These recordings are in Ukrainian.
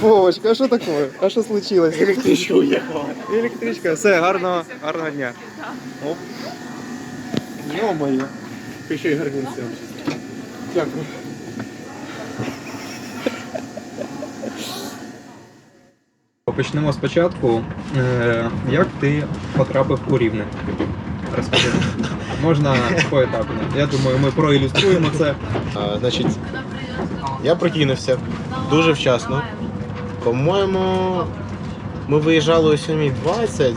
Вовочка, а що таке? А що случилось? Електричка уїхала. Електричка, все, гарного, гарного дня. Оп. Йо-моє. Ти ще й гарнівся. Дякую. Почнемо спочатку. Е, Як ти потрапив у рівне? Розкажи. Можна поетапно. Я думаю, ми проілюструємо це. А, значить, я прокинувся дуже вчасно. По-моєму, ми виїжджали о 7.20,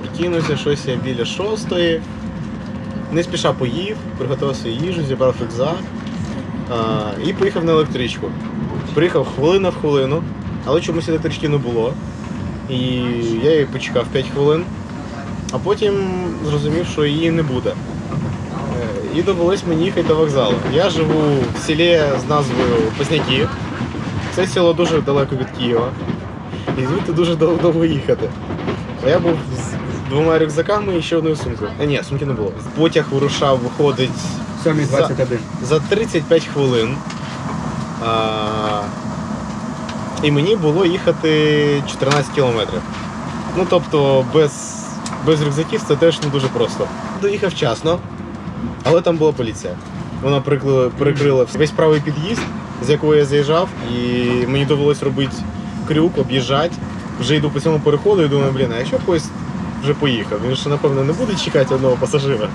прикинувся щось я біля 6. Не спіша поїв, приготував свою їжу, зібрав рюкзак і поїхав на електричку. Приїхав хвилина в хвилину, але чомусь електрички не було. І я її почекав 5 хвилин, а потім зрозумів, що її не буде. Е, І довелось мені їхати до вокзалу. Я живу в селі з назвою Позняки. Це село дуже далеко від Києва. І звідти дуже дов- довго їхати. А я був з двома рюкзаками і ще одною сумкою. А ні, сумки не було. Потяг вирушав, виходить 7.21. за 35 хвилин. А, і мені було їхати 14 кілометрів. Ну тобто без, без рюкзаків це теж не дуже просто. Доїхав вчасно, але там була поліція. Вона перекрила, перекрила весь правий під'їзд, з якого я заїжджав, і мені довелось робити крюк, об'їжджати. Вже йду по цьому переходу і думаю, блін, а якщо поїзд вже поїхав, він ж напевно не буде чекати одного пасажира.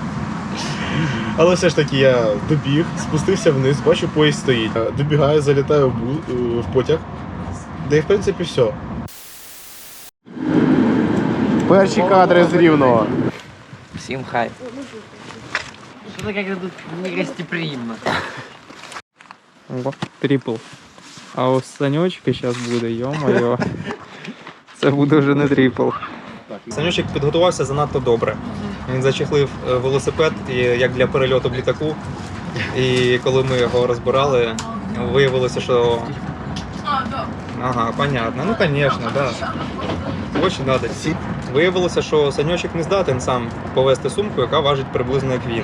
Але все ж таки я добіг, спустився вниз, бачу, поїзд стоїть. Добігаю, залітаю в потяг. Де, в принципі, все. Перші кадри з рівного. Всім хай. Що таке тут негостеприємно? О, трипл. А у Санечки зараз буде, йо-моє. Це буде вже не трипл. Санючик підготувався занадто добре. Він зачехлив е, велосипед як для перельоту в літаку. І коли ми його розбирали, виявилося, що. Ага, понятно. Ну, звісно, да. Очень надо. Виявилося, що Саньочок не здатен сам повести сумку, яка важить приблизно як він.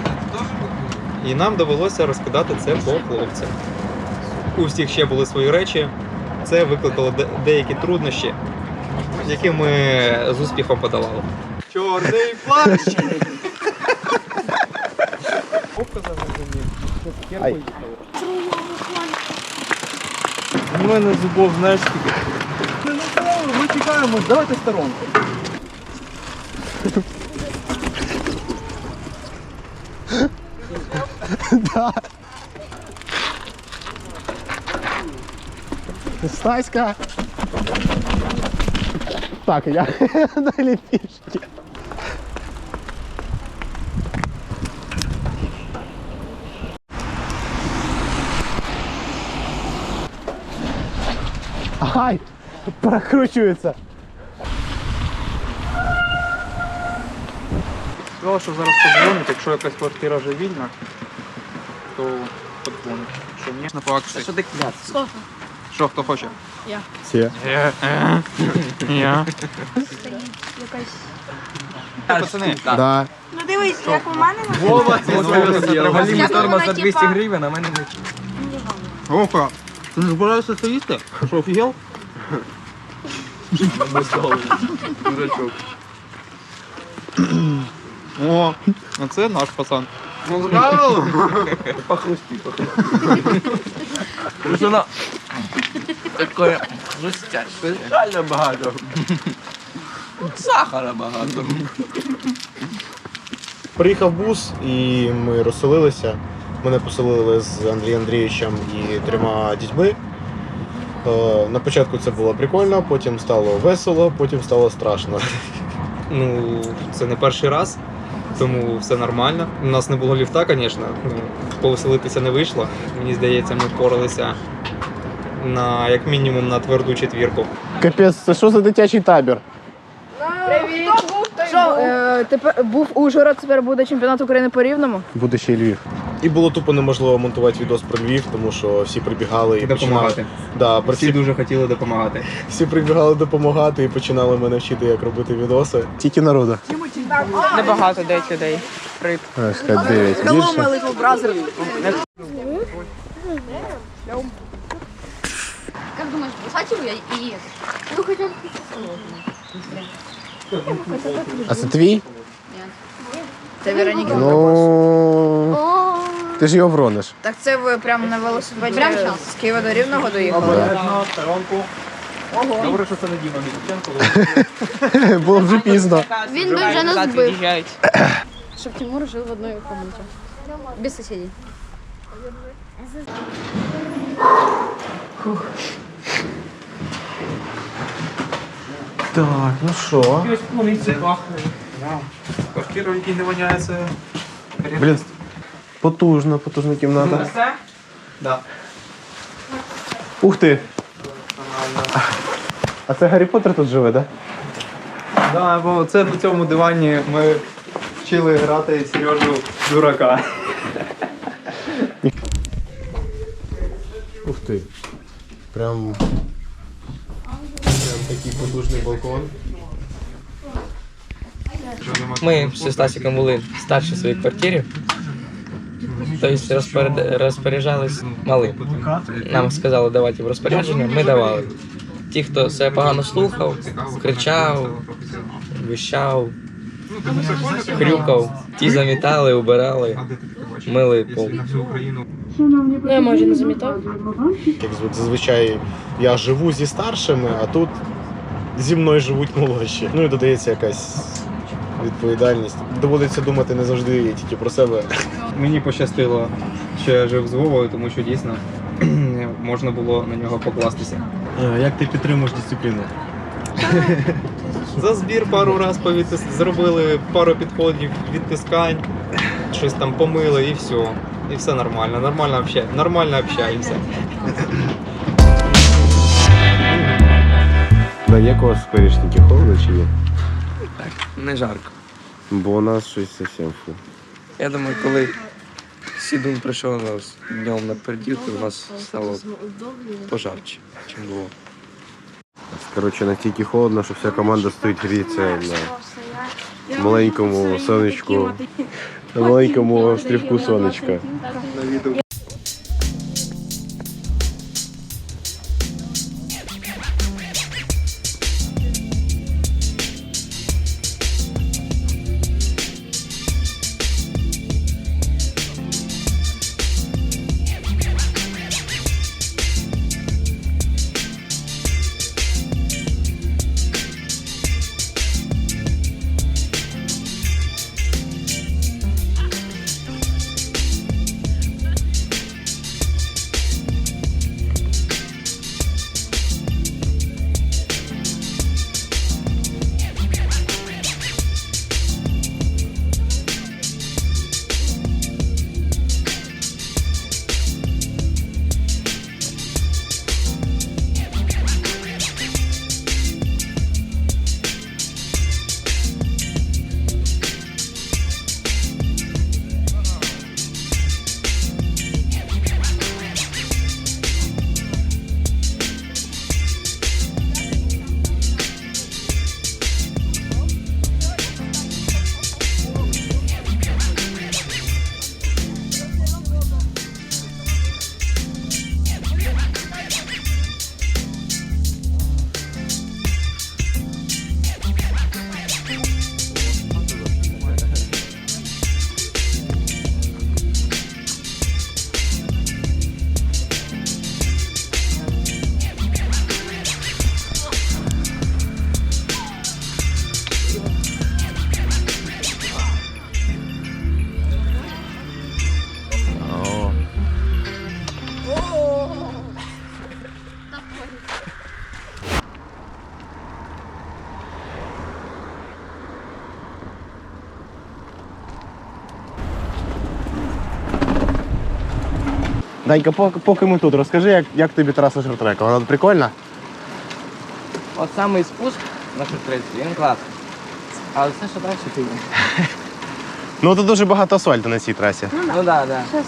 І нам довелося розкидати це по хлопцям. У всіх ще були свої речі. Це викликало де- деякі труднощі, які ми з успіхом подолали. Чорний плащ! У мене зубов, знаєш, скільки. Ну, ну, Ми чекаємо, давайте сторонку. Стаська. Так, я далі пішки. Ай! Прокручується. Сказала, що зараз подзвонить, якщо якась квартира вже вільна, то подзвонить. Що ні, на. Що ти кляться? Що, хто хоче? Все. Я. Якась. Пацани, Да. Ну дивись, як у мене Вова, це Галіма тормоз за 200 гривень, а мене не Ока, ти не збираєшся це їсти? Що, офігел? О, а це наш пацан. Похрусти, похрусти. Воно таке хрустяще. Реально багато. Сахара багато. Приїхав бус і ми розселилися. Мене поселили з Андрієм Андрійовичем і трьома дітьми. Е, На початку це було прикольно, потім стало весело, потім стало страшно. Ну, це не перший раз, тому все нормально. У нас не було ліфта, звісно. Ну, повеселитися не вийшло. Мені здається, ми впоралися на як мінімум на тверду четвірку. Капець, це що за дитячий табір? Що, е, тепер був Ужгород, тепер буде чемпіонат України по рівному. Буде ще й Львів. І було тупо неможливо монтувати відос про Львів, тому що всі прибігали і Допомагати. починали. Да, про Всі всі, дуже хотіли допомагати. всі прибігали допомагати і починали мене вчити, як робити відоси. Тільки народу. Небагато дев'ять людей. Ось, хай дев'ять. Більше. Бросать его и? Ну хотя бы. А це твій? Це Вероніки. Ну. Ти ж його врониш. Так це ви прямо на велосипеді Прямо щас. з Києва до Рівного доїхали? Обережно, сторонку. Добре, що це не Діма Міщенко. Було вже пізно. Він би вже нас збив. Щоб Тимур жив в одній комнаті. Без сусідів. Так, ну що? Ось полиці пахне. Квартира, в якій не воняється. Блін, потужна, потужна кімната. Це? Да. Ух ти! А це Гаррі Поттер тут живе, так? Да, бо це на цьому дивані ми вчили грати Сережу дурака. Ух ти. Прям. Прям такий потужний балкон. Ми зі Стасиком були старші в своїй квартирі. Тобто розпоряджались малим. Нам сказали давати в розпорядження, ми давали. Ті, хто себе погано слухав, кричав, вищав, хрюкав, ті замітали, убирали, мили пол. Ну, я може не замітав. Як зазвичай я живу зі старшими, а тут зі мною живуть молодші. Ну і додається якась відповідальність. Доводиться думати не завжди тільки про себе. Мені пощастило, що я жив з Вовою, тому що дійсно можна було на нього покластися. Як ти підтримуєш дисципліну? За збір пару раз повітис... зробили пару підходів, відтискань, щось там помили і все. І все нормально. Нормально обща... нормально общаємося. Да, як у вас в холодно чи ні? Не жарко. Бо у нас щось зовсім фу. Я думаю, коли Сідун прийшов нас днем на переділ, то у нас стало пожарче, чим було. Коротше, настільки холодно, що вся команда стоїть гріється на маленькому сонечку, на маленькому острівку сонечка. Данька, поки, поки ми тут, розкажи, як, як тобі траса шортрека? Вона прикольна? От самий спуск на шортреці, він класний. Але все, що далі ти. Ну тут дуже багато асфальту на цій трасі. Ну так, так.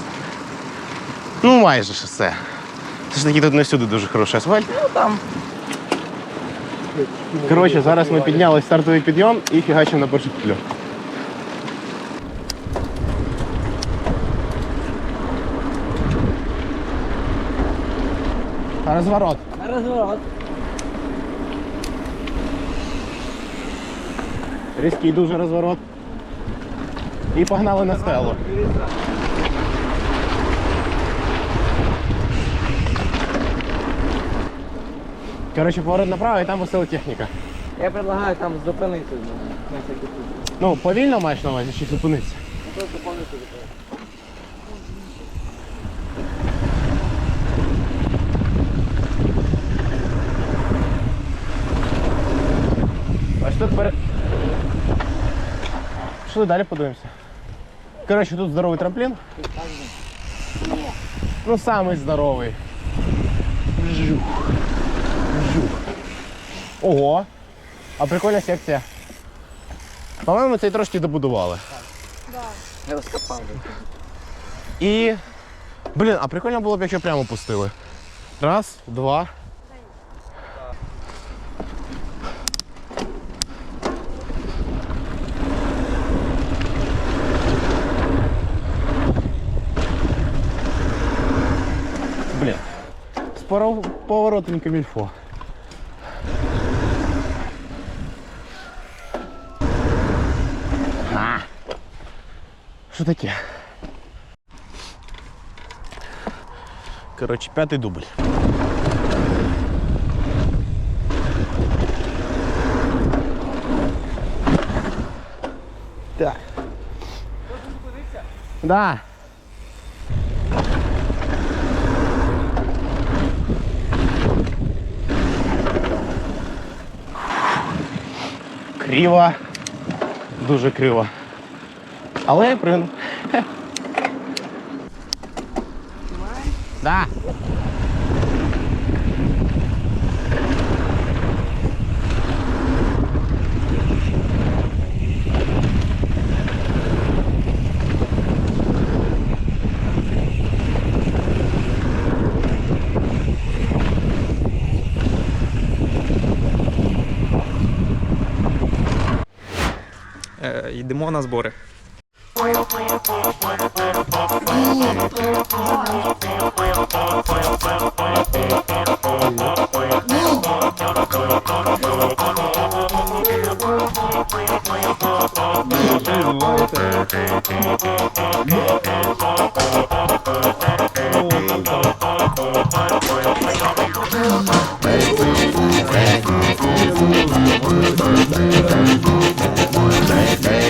Ну майже ж все. Все ж таки тут не всюди дуже хороший асфальт. Ну там. Коротше, зараз ми підняли стартовий підйом і фігачимо на першу петлю. Розворот. Різкий дуже розворот. І погнали на стелу. Коротше, поворот направо і там висила техніка. Я предлагаю там зупинитися. Ну, повільно маєш на увазі, чи зупинитися? Ось тут перед. Пішли далі подивимося. Коротше, тут здоровий трамплін. Ну, самий здоровий. Жух. Жух. Ого! А прикольна секція. По-моєму, цей трошки добудували. Розкопали. І. Блін, а прикольно було б, якщо прямо пустили. Раз, два. Блін. З поров- поворотом камільфо. А. Що таке? Коротше, п'ятий дубль. Так. Да. Криво. Дуже криво. Але я пригнув. Да. Е, йдемо на збори. Чиї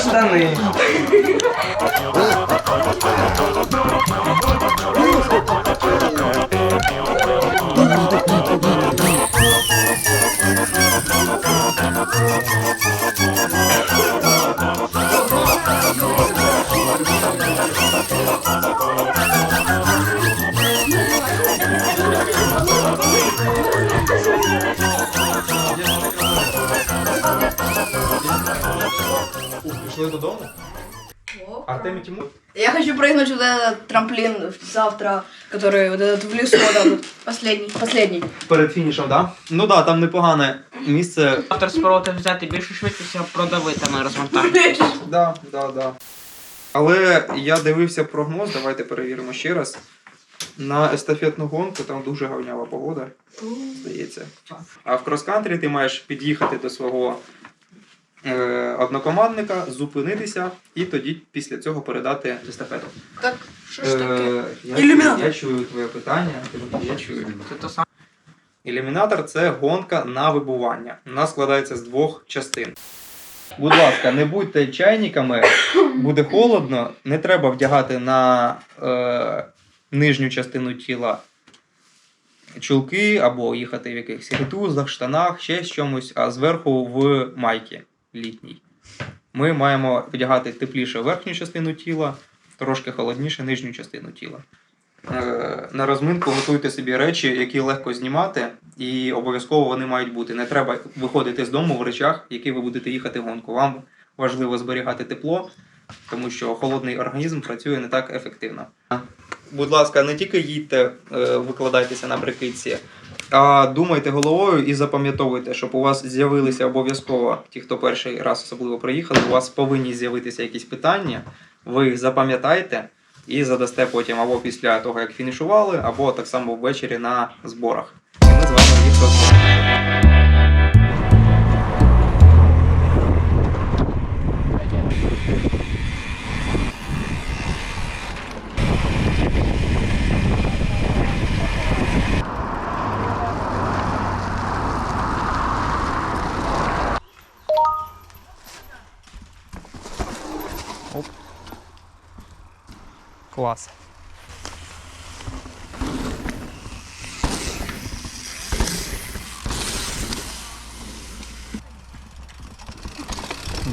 штани? Пішли Артем і Тимур? Я хочу прыгнуть вот этот трамплин завтра, который вот этот в лесу, вот этот последний. Последний. Перед фінішем, так? Да? Ну так, да, там непогане місце. Автор спробувати взяти більшу швидкість, а продавити на розвантаження. Да, да, да. Але я дивився прогноз, давайте перевіримо ще раз. На естафетну гонку там дуже говнява погода, здається. А в крос-кантрі ти маєш під'їхати до свого е, однокомандника, зупинитися і тоді після цього передати естафету. Так, что ж таке? Е, я, Ілюмінатор. я чую твоє питання. Я чую. Ілюмінатор це гонка на вибування. Вона складається з двох частин. Будь ласка, не будьте чайниками, буде холодно, не треба вдягати на е, нижню частину тіла чулки або їхати в якихось ритузах, штанах, ще з чомусь, а зверху в майки літній. Ми маємо вдягати тепліше верхню частину тіла, трошки холодніше нижню частину тіла. Е, на розминку готуйте собі речі, які легко знімати, і обов'язково вони мають бути. Не треба виходити з дому в речах, які ви будете їхати в гонку. Вам важливо зберігати тепло, тому що холодний організм працює не так ефективно. Будь ласка, не тільки їдьте, е, викладайтеся на прикидці, а думайте головою і запам'ятовуйте, щоб у вас з'явилися обов'язково ті, хто перший раз особливо приїхали, у вас повинні з'явитися якісь питання, Ви їх запам'ятаєте і задасте потім або після того, як фінішували, або так само ввечері на зборах. І ми з вами їх розглянемо. Клас.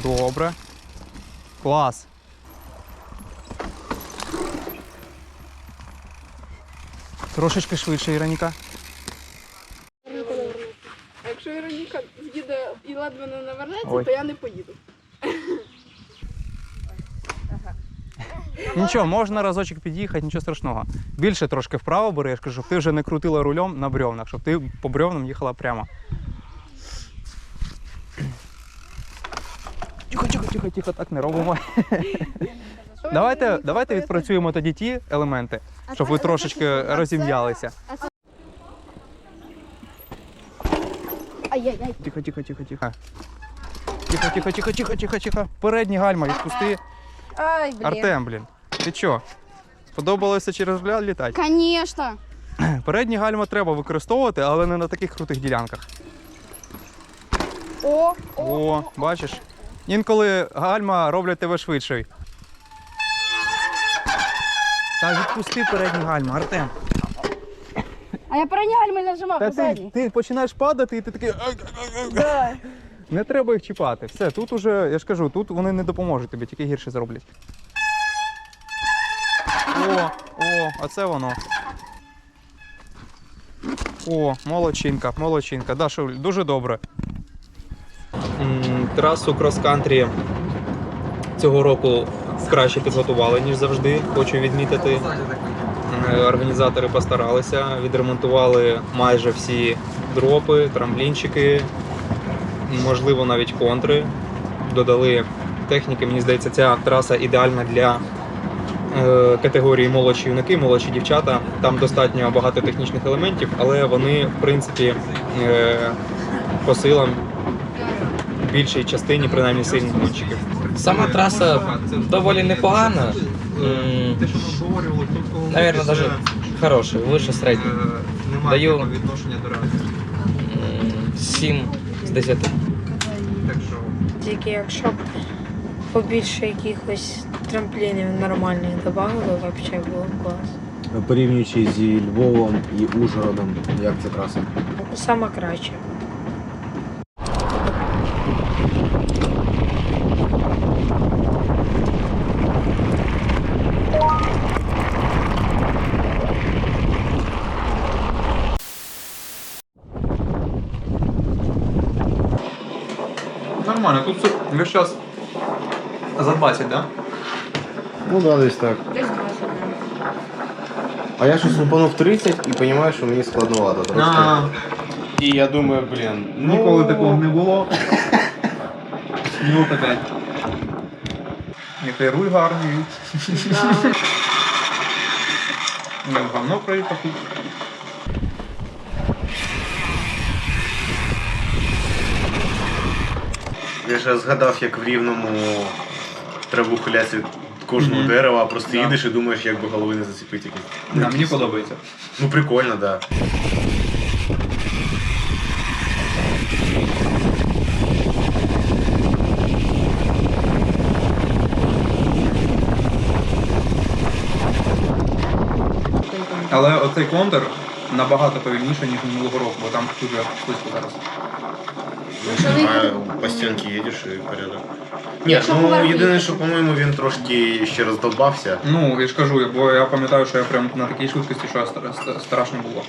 Добре. Клас. Трошечки швидше, Іраніка. Якщо Іроніка з'їде і ледве не навернеться, Ой. то я не поїду. Нічого, можна разочок під'їхати, нічого страшного. Більше трошки вправо бери, я ж кажу, щоб ти вже не крутила рулем на бревнах, щоб ти по бревнам їхала прямо. Тихо, тихо, тихо, тихо, так не робимо. Давайте, давайте відпрацюємо тоді ті елементи, щоб ви трошечки розім'ялися. Ай-яй-яй. Тихо, тихо, тихо, тихо. Тихо, тихо, тихо, тихо, тихо, тихо. Передні гальма відпусти. Ай, блін. Артем, блін. Ти чо? Подобалося через бля літати? Конечно. Передні гальма треба використовувати, але не на таких крутих ділянках. О, О, О, бачиш? Інколи гальма роблять тебе швидше. Та відпусти передні гальма, Артем. а я передні гальми нажимав, Та ти, ти починаєш падати і ти такий. «Ай, ай, ай, ай». Не треба їх чіпати. Все, тут уже, я ж кажу, тут вони не допоможуть тобі, тільки гірше зроблять. О, о, а це воно. О, молодчинка, молодчинка. Даша, дуже добре. Трасу крос-кантрі цього року краще підготували, ніж завжди, хочу відмітити. Е, Організатори постаралися, відремонтували майже всі дропи, трамплінчики, можливо, навіть контри. Додали техніки. Мені здається, ця траса ідеальна для категорії молодші юнаки, молодші дівчата. Там достатньо багато технічних елементів, але вони, в принципі, е, по силам в більшій частині, принаймні сильних гонщиків. Сама траса доволі непогана. М, Наверное, даже хороший, выше среднего. Даю відношення до реальності. М, 7 з 10. Так Тільки якщо б побільше якихось трамплінів нормальних додали, взагалі було клас. Порівнюючи зі Львовом і Ужгородом, як це траса? Саме краще. Нормально, тут все весь час за 20, да? Ну да, десь так. Десь 20. А я щось лупанув 30 і розумію, що мені складновато трошки. І я думаю, блін, ну... Ніколи такого не було. Ну таке. Який руль гарний. Як говно проїхав. Я ж згадав, як в рівному треба ухилятися від кожного Мгм. дерева, а просто Да. їдеш і думаєш, як би голови не зацепити. якісь. Да, мені подобається. Ну прикольно, так. Да. Але оцей контур набагато повільніше, ніж минулого року, бо там дуже швидко зараз. А по стінці їдеш і порядок. Ні, Якщо ну поверх єдине, що, по-моєму, він трошки ще роздовбався. Ну, я ж кажу, бо я пам'ятаю, що я прям на такій швидкості, що стра- стра- страшно було.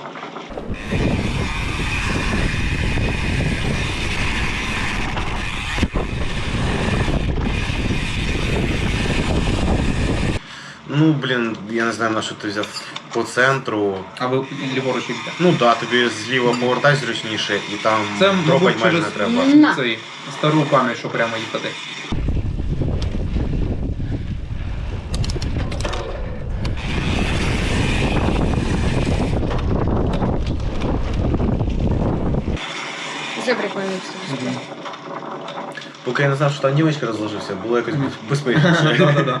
ну блін, я не знаю, на що ти взяв по центру. А ви ліворуч йдете? Ну так, да, тобі зліва повертайся зручніше і там Це дропать майже через не треба. На. цей стару пам'ять, що прямо їхати. Це прикольно. Мгм. Поки я не знав, що там німечка розложився, було якось безпечно.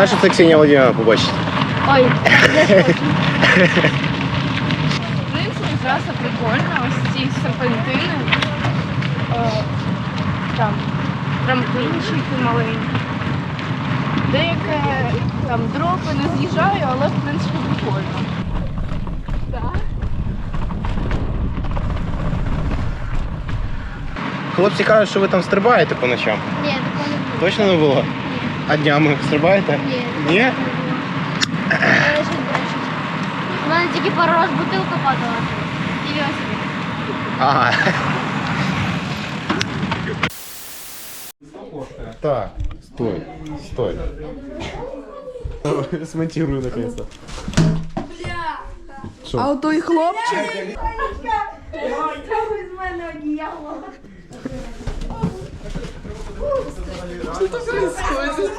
знаєш, що це Ксенія Володимирівна побачить? Ой, де хочу. В принципі, траса прикольна, ось ці серпантини. Е, там трамплінчики маленькі. Деяке там дропи не з'їжджаю, але в принципі прикольно. Хлопці кажуть, що ви там стрибаєте по ночам. Ні, такого не буде. Точно не було? А днями стрибаєте? Ні. Ні? Я ще не бачу. У мене тільки пару раз бутилка падала. І велосипед. Ага. Так, стой, стой. Смонтирую наконец-то. А той хлопчик. Что тут происходит?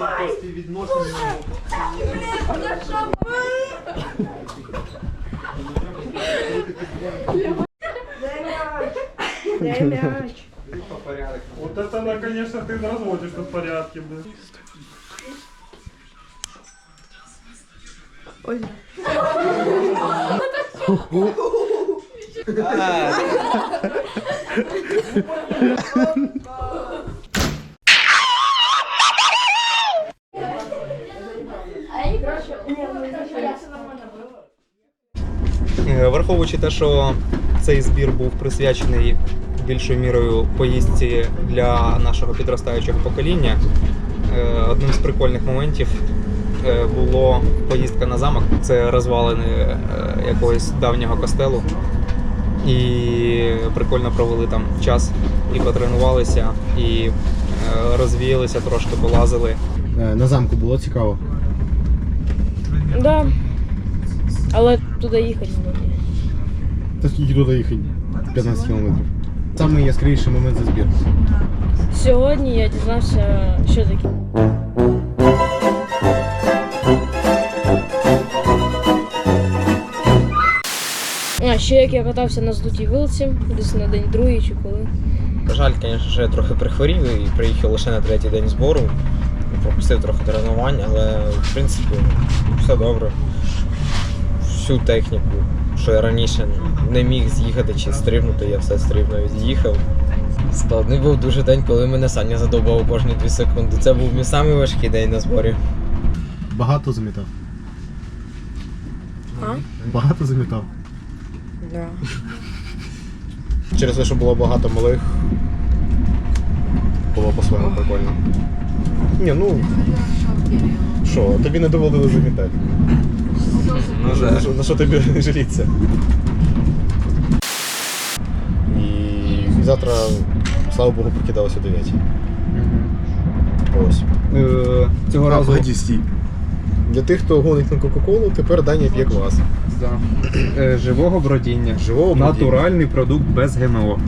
Вот это она, конечно, ты разводишь тут порядки, блин. Ой. А. Враховуючи те, що цей збір був присвячений більшою мірою поїздці для нашого підростаючого покоління, е, одним з прикольних моментів е, було поїздка на замок. Це розвалини е, якогось давнього костелу. І прикольно провели там час і потренувалися, і розвіялися трошки, полазили. На замку було цікаво. Да. Але туди їхати було. Та скільки туди їхати? 15 кілометрів. Самий яскравіший момент за збір. Сьогодні я дізнався, що таке. А, ще як я катався на здутій вилці, десь на день другий чи коли. Жаль, звісно, що я трохи прихворів і приїхав лише на третій день збору. Пропустив трохи тренувань, але в принципі все добре. Всю техніку, що я раніше не міг з'їхати чи стрибнути, я все стрибнув і з'їхав. Складний був дуже день, коли мене Саня задовбав кожні 2 секунди. Це був мій самий важкий день на зборі. Багато замітав. А? Багато замітав. Да. Через те, що було багато малих. Було по-своєму прикольно. Ні, ну. Що, тобі не доводили замітати. На що- на що- На що тобі жаліться? І завтра, слава Богу, прокидалося о 9. Ось. Е, Цього А, разу погоді, стій. Для тих, хто гонить на Кока-Колу, тепер Даня п'є квас. да. Е, живого бродіння. Живого бродіння. Натуральний продукт без ГМО.